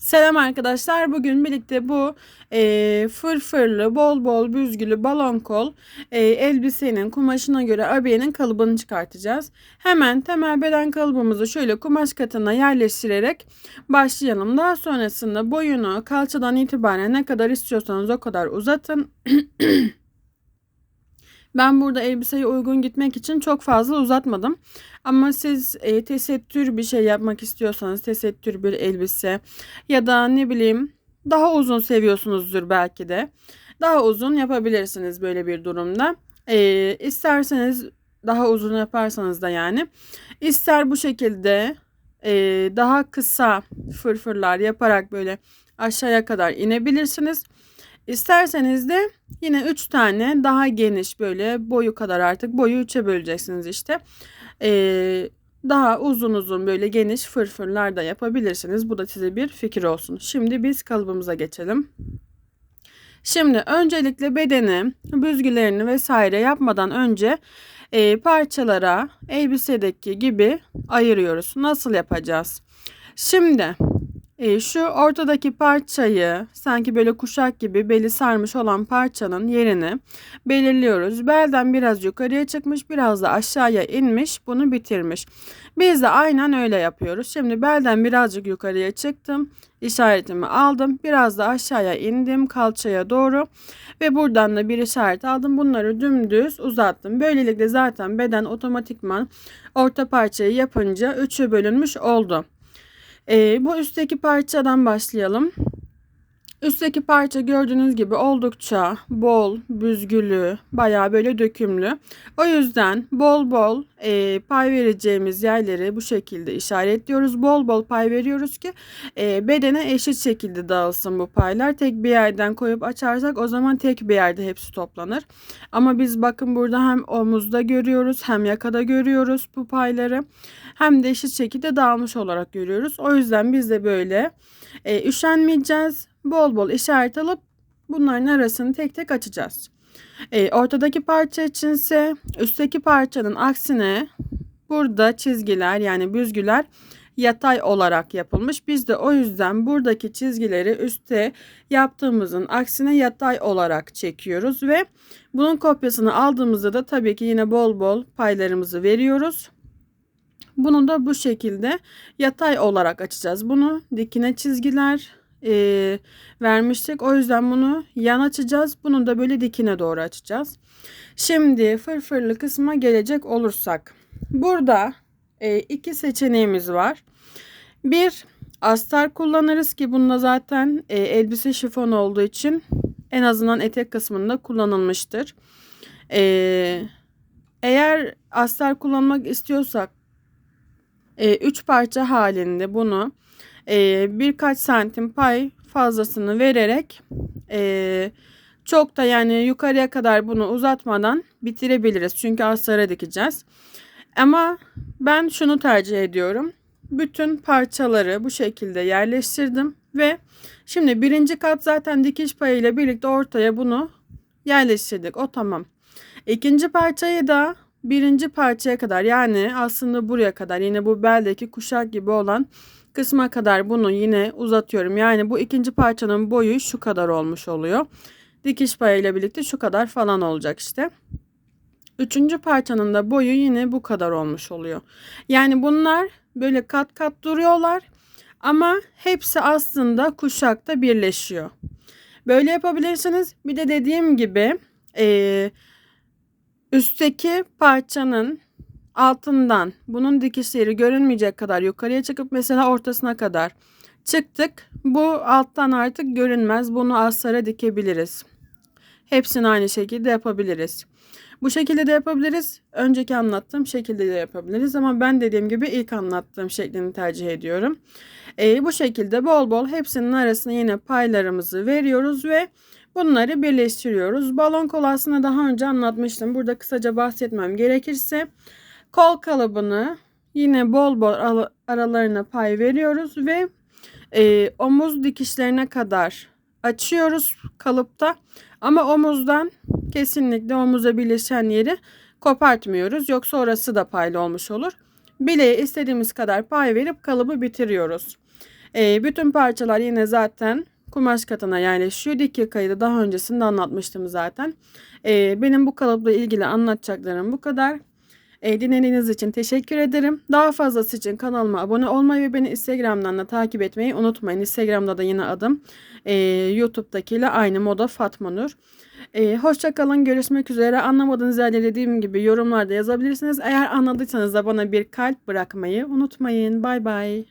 Selam arkadaşlar. Bugün birlikte bu e, fırfırlı, bol bol büzgülü balon kol e, elbisenin kumaşına göre abiyenin kalıbını çıkartacağız. Hemen temel beden kalıbımızı şöyle kumaş katına yerleştirerek başlayalım. Daha sonrasında boyunu kalçadan itibaren ne kadar istiyorsanız o kadar uzatın. Ben burada elbiseye uygun gitmek için çok fazla uzatmadım. Ama siz e, tesettür bir şey yapmak istiyorsanız tesettür bir elbise ya da ne bileyim daha uzun seviyorsunuzdur belki de. Daha uzun yapabilirsiniz böyle bir durumda. E, isterseniz daha uzun yaparsanız da yani. ister bu şekilde e, daha kısa fırfırlar yaparak böyle aşağıya kadar inebilirsiniz. İsterseniz de yine 3 tane daha geniş böyle boyu kadar artık boyu 3'e böleceksiniz işte. Ee, daha uzun uzun böyle geniş fırfırlar da yapabilirsiniz. Bu da size bir fikir olsun. Şimdi biz kalıbımıza geçelim. Şimdi öncelikle bedeni, büzgülerini vesaire yapmadan önce e, parçalara elbisedeki gibi ayırıyoruz. Nasıl yapacağız? Şimdi e, şu ortadaki parçayı sanki böyle kuşak gibi beli sarmış olan parçanın yerini belirliyoruz. Belden biraz yukarıya çıkmış biraz da aşağıya inmiş bunu bitirmiş. Biz de aynen öyle yapıyoruz. Şimdi belden birazcık yukarıya çıktım. işaretimi aldım. Biraz da aşağıya indim kalçaya doğru. Ve buradan da bir işaret aldım. Bunları dümdüz uzattım. Böylelikle zaten beden otomatikman orta parçayı yapınca üçe bölünmüş oldu. E, bu üstteki parçadan başlayalım. Üstteki parça gördüğünüz gibi oldukça bol, büzgülü, bayağı böyle dökümlü. O yüzden bol bol e, pay vereceğimiz yerleri bu şekilde işaretliyoruz. Bol bol pay veriyoruz ki e, bedene eşit şekilde dağılsın bu paylar. Tek bir yerden koyup açarsak o zaman tek bir yerde hepsi toplanır. Ama biz bakın burada hem omuzda görüyoruz hem yakada görüyoruz bu payları. Hem de eşit şekilde dağılmış olarak görüyoruz. O yüzden biz de böyle e, üşenmeyeceğiz bol bol işaret alıp bunların arasını tek tek açacağız. E, ortadaki parça içinse üstteki parçanın aksine burada çizgiler yani büzgüler yatay olarak yapılmış. Biz de o yüzden buradaki çizgileri üstte yaptığımızın aksine yatay olarak çekiyoruz ve bunun kopyasını aldığımızda da tabii ki yine bol bol paylarımızı veriyoruz. Bunu da bu şekilde yatay olarak açacağız. Bunu dikine çizgiler, e, vermiştik. O yüzden bunu yan açacağız. Bunu da böyle dikine doğru açacağız. Şimdi fırfırlı kısma gelecek olursak. Burada e, iki seçeneğimiz var. Bir astar kullanırız ki bunda zaten e, elbise şifon olduğu için en azından etek kısmında kullanılmıştır. E, eğer astar kullanmak istiyorsak 3 e, parça halinde bunu e, birkaç santim pay fazlasını vererek e, çok da yani yukarıya kadar bunu uzatmadan bitirebiliriz. Çünkü aslara dikeceğiz. Ama ben şunu tercih ediyorum. Bütün parçaları bu şekilde yerleştirdim ve şimdi birinci kat zaten dikiş payıyla birlikte ortaya bunu yerleştirdik. O tamam. İkinci parçayı da birinci parçaya kadar yani aslında buraya kadar yine bu beldeki kuşak gibi olan kısma kadar bunu yine uzatıyorum. Yani bu ikinci parçanın boyu şu kadar olmuş oluyor. Dikiş payıyla birlikte şu kadar falan olacak işte. Üçüncü parçanın da boyu yine bu kadar olmuş oluyor. Yani bunlar böyle kat kat duruyorlar ama hepsi aslında kuşakta birleşiyor. Böyle yapabilirsiniz. Bir de dediğim gibi e, üstteki parçanın altından bunun dikişleri görünmeyecek kadar yukarıya çıkıp mesela ortasına kadar çıktık. Bu alttan artık görünmez. Bunu aslara dikebiliriz. Hepsini aynı şekilde yapabiliriz. Bu şekilde de yapabiliriz. Önceki anlattığım şekilde de yapabiliriz. Ama ben dediğim gibi ilk anlattığım şeklini tercih ediyorum. E, bu şekilde bol bol hepsinin arasına yine paylarımızı veriyoruz ve bunları birleştiriyoruz. Balon kol aslında daha önce anlatmıştım. Burada kısaca bahsetmem gerekirse Kol kalıbını yine bol bol aralarına pay veriyoruz ve e, omuz dikişlerine kadar açıyoruz kalıpta. Ama omuzdan kesinlikle omuza birleşen yeri kopartmıyoruz. Yoksa orası da paylı olmuş olur. Bileğe istediğimiz kadar pay verip kalıbı bitiriyoruz. E, bütün parçalar yine zaten kumaş katına yerleşiyor. Dikil kaydı daha öncesinde anlatmıştım zaten. E, benim bu kalıpla ilgili anlatacaklarım bu kadar. E, dinlediğiniz için teşekkür ederim. Daha fazlası için kanalıma abone olmayı ve beni Instagram'dan da takip etmeyi unutmayın. Instagram'da da yine adım e, YouTube'dakiyle aynı moda Fatma Nur. E, hoşça kalın. Görüşmek üzere. Anlamadığınız yerleri dediğim gibi yorumlarda yazabilirsiniz. Eğer anladıysanız da bana bir kalp bırakmayı unutmayın. Bay bay.